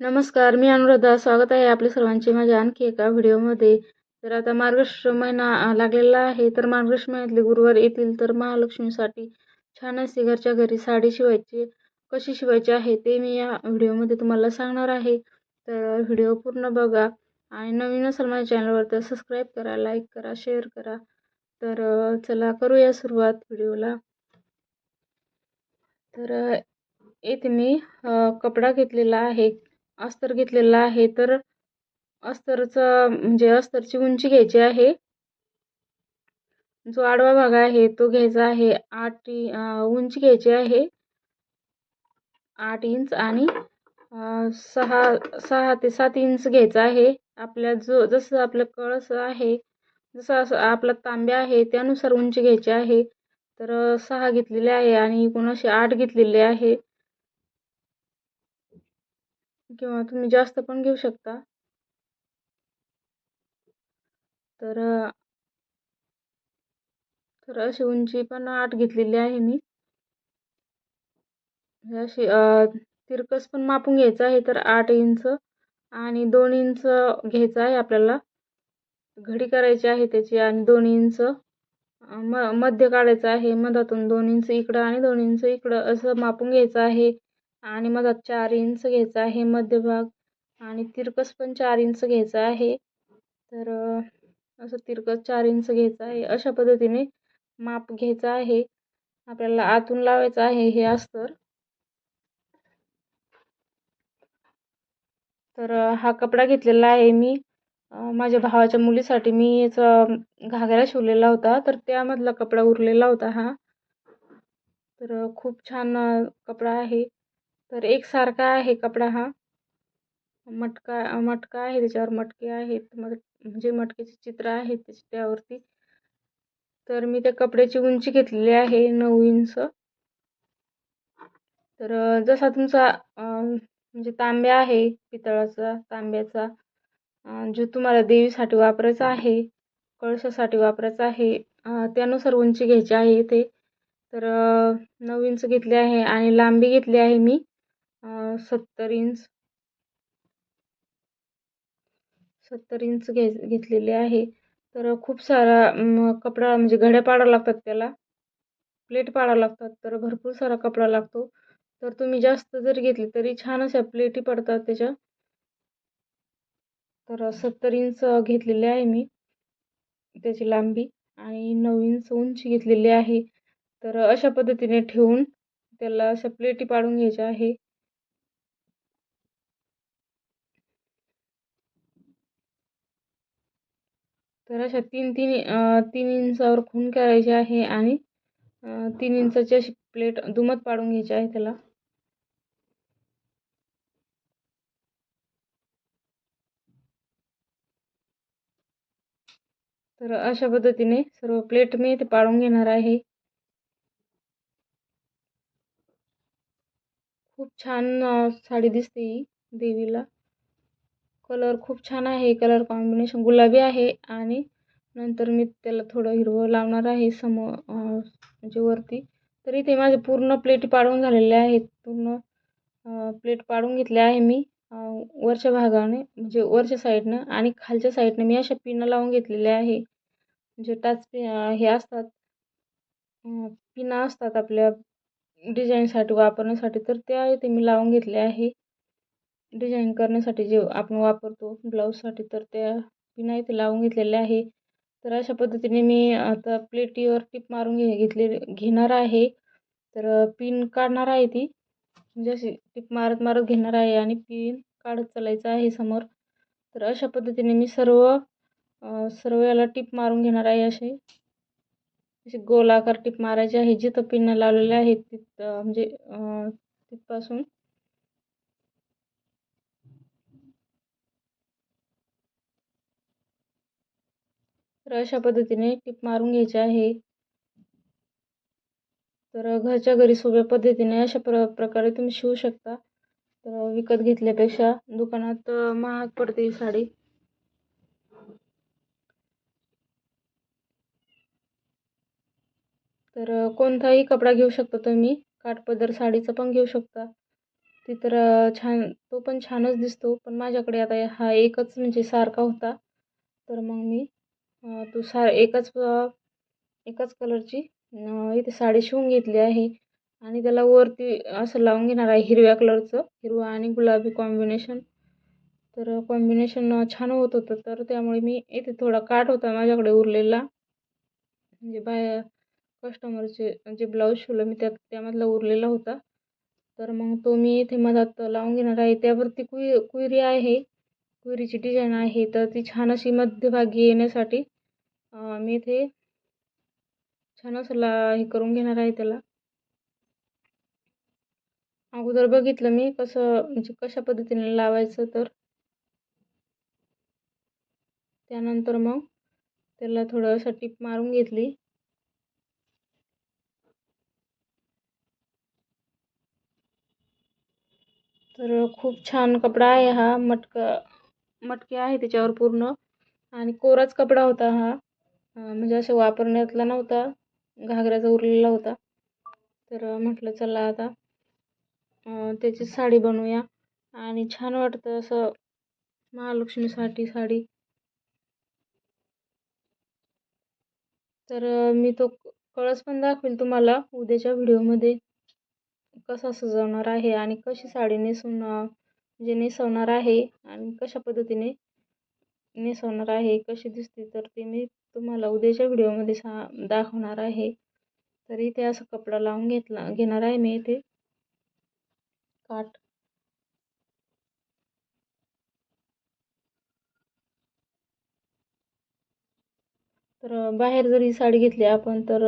नमस्कार मी अनुराधा. स्वागत आहे आपले सर्वांचे माझ्या आणखी एका व्हिडिओमध्ये. तर आता मार्गशीर्ष महिना लागलेला आहे. तर मार्गशीर्ष महिन्यातले गुरुवार येतील. तर महालक्ष्मीसाठी छान अशी घरच्या घरी साडी शिवायची कशी शिवायची आहे ते मी या व्हिडिओमध्ये तुम्हाला सांगणार आहे. तर व्हिडिओ पूर्ण बघा आणि नवीन असाल माझ्या चॅनलवर तर सबस्क्राईब करा लाईक करा शेअर करा. तर चला करूया सुरुवात व्हिडिओला. तर येथे मी. कपडा घेतलेला आहे. अस्तर घेतलेला आहे तर अस्तरचा म्हणजे अस्तरची उंची घ्यायची आहे. जो आडवा भाग आहे तो घ्यायचा आहे आठ इ- उंची घ्यायची आहे. आठ इंच आणि सहा सहा ते सात इंच घ्यायचा आहे. आपल्या जो जसं आपलं कळस आहे जसं असं आपला तांब्या आहे त्यानुसार उंची घ्यायची आहे. तर सहा घेतलेले आहे आणि कोणाशी आठ घेतलेले आहे. किंवा तुम्ही जास्त पण घेऊ शकता. तर तर अशी उंची पण आठ घेतलेली आहे मी. अशी तिरकस पण मापून घ्यायचं आहे तर आठ इंच आणि दोन इंच घ्यायचं आहे आपल्याला. घडी करायची आहे त्याची आणि दोन इंच म मध्य काढायचं आहे. मधातून दोन इंच इकडं आणि दोन इंच इकडं असं मापून घ्यायचं आहे. आणि मधात चार इंच घ्यायचं आहे मध्यभाग आणि तिरकस पण चार इंच घ्यायचं आहे. तर असं तिरकस चार इंच घ्यायचं आहे. अशा पद्धतीने माप घ्यायचं आहे. आपल्याला आतून लावायचं आहे हे अस्तर. तर हा कपडा घेतलेला आहे मी. माझ्या भावाच्या मुलीसाठी मी याचा घागरा शिवलेला होता. तर त्यामधला कपडा उरलेला होता हा. तर खूप छान कपडा आहे. तर एकसारखा आहे कपडा हा. मटका मटका आहे त्याच्यावर मटके आहेत मट म्हणजे मटकेचे चित्र आहेत त्याच्या त्यावरती. तर मी त्या कपड्याची उंची घेतलेली आहे नऊ इंच. तर जसा तुमचा म्हणजे तांब्या आहे पितळाचा तांब्याचा जो तुम्हाला देवीसाठी वापरायचा आहे कळशासाठी वापरायचा आहे त्यानुसार उंची घ्यायची आहे ते तर नऊ इंच घेतली आहे आणि लांबी घेतली आहे मी. सत्तर इंच. सत्तर इंच घे घेतलेली आहे. तर खूप सारा कपडा म्हणजे घड्या पाडावं लागतात त्याला. प्लेट पाडावं लागतात तर भरपूर सारा कपडा लागतो. तर तुम्ही जास्त जरी घेतली तरी छान अशा प्लेटी पडतात त्याच्या. तर सत्तर इंच घेतलेले आहे मी त्याची लांबी. आणि नऊ इंच उंची घेतलेली आहे. तर अशा पद्धतीने ठेवून त्याला अशा प्लेटी पाडून घ्यायच्या आहे. तर अशा तीन तीन तीन इंचावर खून करायची आहे आणि तीन इंचाची अशी प्लेट दुमत पाडून घ्यायची आहे त्याला. तर अशा पद्धतीने सर्व प्लेट मी ते पाडून घेणार आहे. खूप छान साडी दिसते ही देवीला. कलर खूप छान आहे. कलर कॉम्बिनेशन गुलाबी आहे आणि नंतर मी त्याला थोडं हिरवं लावणार आहे समोर म्हणजे वरती. तर इथे माझे पूर्ण प्लेट पाडून झालेले आहेत. पूर्ण प्लेट पाडून घेतले आहे मी वरच्या भागाने म्हणजे वरच्या साईडनं आणि खालच्या साईडनं मी अशा पिनं लावून घेतलेल्या आहे. म्हणजे टाच पि हे असतात पिना असतात आपल्या डिझाईनसाठी वापरण्यासाठी तर त्या इथे मी लावून घेतले आहे. डिझाईन करण्यासाठी जे आपण वापरतो ब्लाऊजसाठी तर त्या पिना इथे लावून घेतलेल्या आहे. तर अशा पद्धतीने मी आता प्लेटीवर टिप मारून घे घेतले घेणार आहे. तर पिन काढणार आहे ती. म्हणजे अशी टिप मारत मारत घेणार आहे आणि पिन काढत चालायचं आहे समोर. तर अशा पद्धतीने मी सर्व सर्व याला टिप मारून घेणार आहे असे. असे गोलाकार टिप मारायचे आहे. जिथं पिन लावलेले आहेत तिथं म्हणजे तिथपासून तर अशा पद्धतीने टिप मारून घ्यायची आहे. तर घरच्या घरी सोप्या पद्धतीने अशा प्र प्रकारे तुम्ही शिवू शकता. तर विकत घेतल्यापेक्षा दुकानात महाग पडते ही साडी. तर कोणताही कपडा घेऊ शकता तुम्ही. काठपदर साडीचा पण घेऊ शकता. ती तर छान तो पण छानच दिसतो. पण माझ्याकडे आता हा एकच म्हणजे सारखा होता. तर मग मी तो सा एकाच एकाच कलरची इथे साडी शिवून घेतली आहे. आणि त्याला वरती असं लावून घेणार आहे हिरव्या कलरचं हिरवा आणि गुलाबी कॉम्बिनेशन तर कॉम्बिनेशन छान होत होतं. तर त्यामुळे मी इथे थोडा काठ होता माझ्याकडे उरलेला. म्हणजे बाय कस्टमरचे जे ब्लाऊज शिवलं मी त्यात त्यामधला उरलेला होता. तर मग तो मी इथे मधात लावून घेणार आहे. त्यावरती कुई कुयरी आहे. कुयरीची डिझाईन आहे. तर ती छान अशी मध्यभागी येण्यासाठी मी इथे छान असला हे करून घेणार आहे त्याला. अगोदर बघितलं मी कसं म्हणजे कशा पद्धतीने लावायचं तर. त्यानंतर मग त्याला थोडं असं टीप मारून घेतली. तर खूप छान कपडा आहे हा मटका मटके आहे त्याच्यावर पूर्ण. आणि कोराच कपडा होता हा. म्हणजे असं वापरण्यातला नव्हता घागऱ्याचा उरलेला होता. तर म्हटलं चला आता त्याची साडी बनवूया. आणि छान वाटतं असं महालक्ष्मीसाठी साडी. तर मी तो कळस पण दाखवेल तुम्हाला उद्याच्या व्हिडिओमध्ये कसा सजवणार आहे आणि कशी साडी नेसून म्हणजे नेसवणार आहे आणि कशा पद्धतीने नेसवणार आहे कशी दिसते तर ते मी तुम्हाला उद्याच्या व्हिडिओमध्ये सा दाखवणार आहे. तर इथे असं कपडा लावून घेतला घेणार आहे मी इथे. काठ तर बाहेर जर ही साडी घेतली आपण तर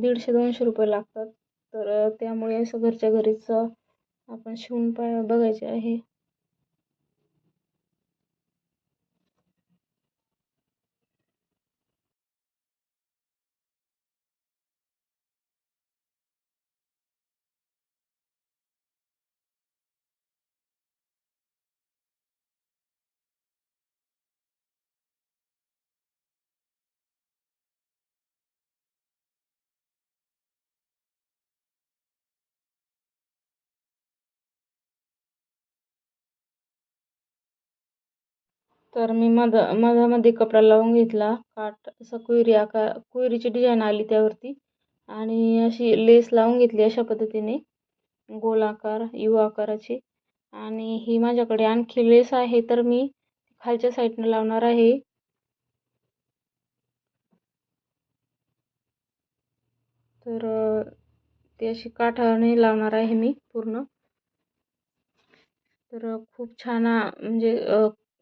दीडशे दोनशे रुपये लागतात. तर त्यामुळे असं घरच्या घरीच आपण शिवून पा बघायचे आहे. तर मी मध मधामध्ये कपडा लावून घेतला. काठ असं कुयरी आकार कुयरीची डिझाईन आली त्यावरती. आणि अशी लेस लावून घेतली अशा पद्धतीने. गोल आकार यू आकाराची. आणि ही माझ्याकडे आणखी लेस आहे तर मी खालच्या साईडनं लावणार आहे. तर ती अशी काठाने लावणार आहे मी पूर्ण. तर खूप छान म्हणजे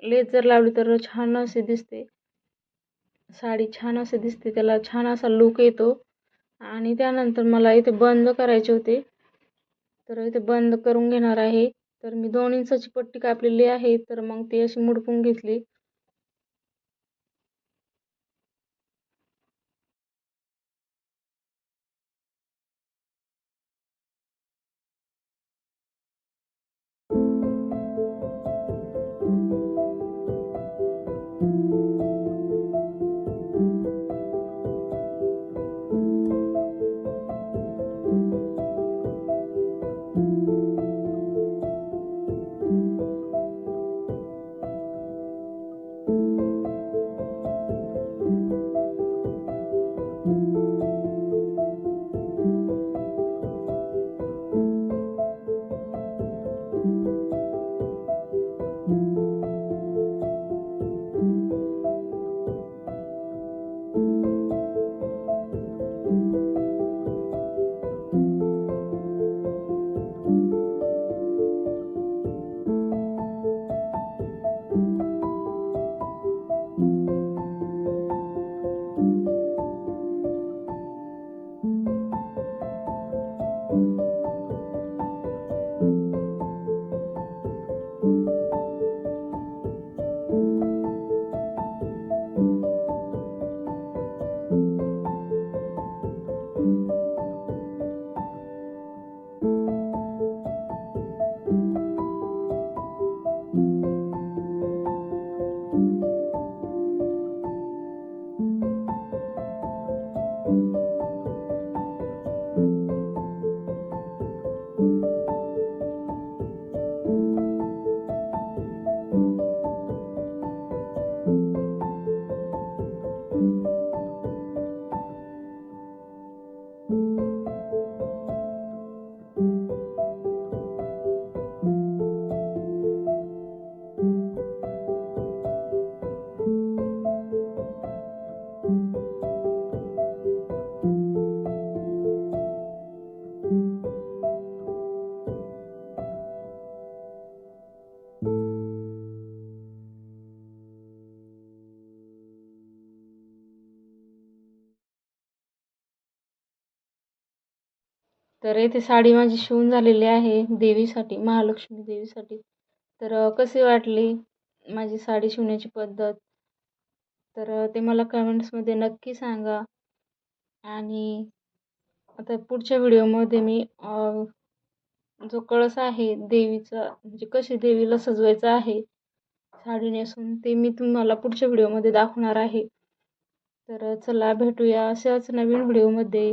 लेस जर लावली तर छान असे दिसते. साडी छान असे दिसते. त्याला छान असा लुक येतो. आणि त्यानंतर मला इथे बंद करायचे होते. तर इथे बंद करून घेणार आहे. तर मी दोन इंचाची पट्टी कापलेली आहे. तर मग ती अशी मुडपून घेतली. तर इथे साडी माझी शिवून झालेली आहे देवीसाठी महालक्ष्मी देवीसाठी. तर कशी वाटली माझी साडी शिवण्याची पद्धत? तर ते मला कमेंट्समध्ये नक्की सांगा. आणि आता पुढच्या व्हिडिओमध्ये मी जो कळस आहे देवीचा म्हणजे कशी देवीला सजवायचं आहे साडी नेसून ते मी तुम्हाला पुढच्या व्हिडिओमध्ये दाखवणार आहे. तर चला भेटूया अशाच नवीन व्हिडिओमध्ये.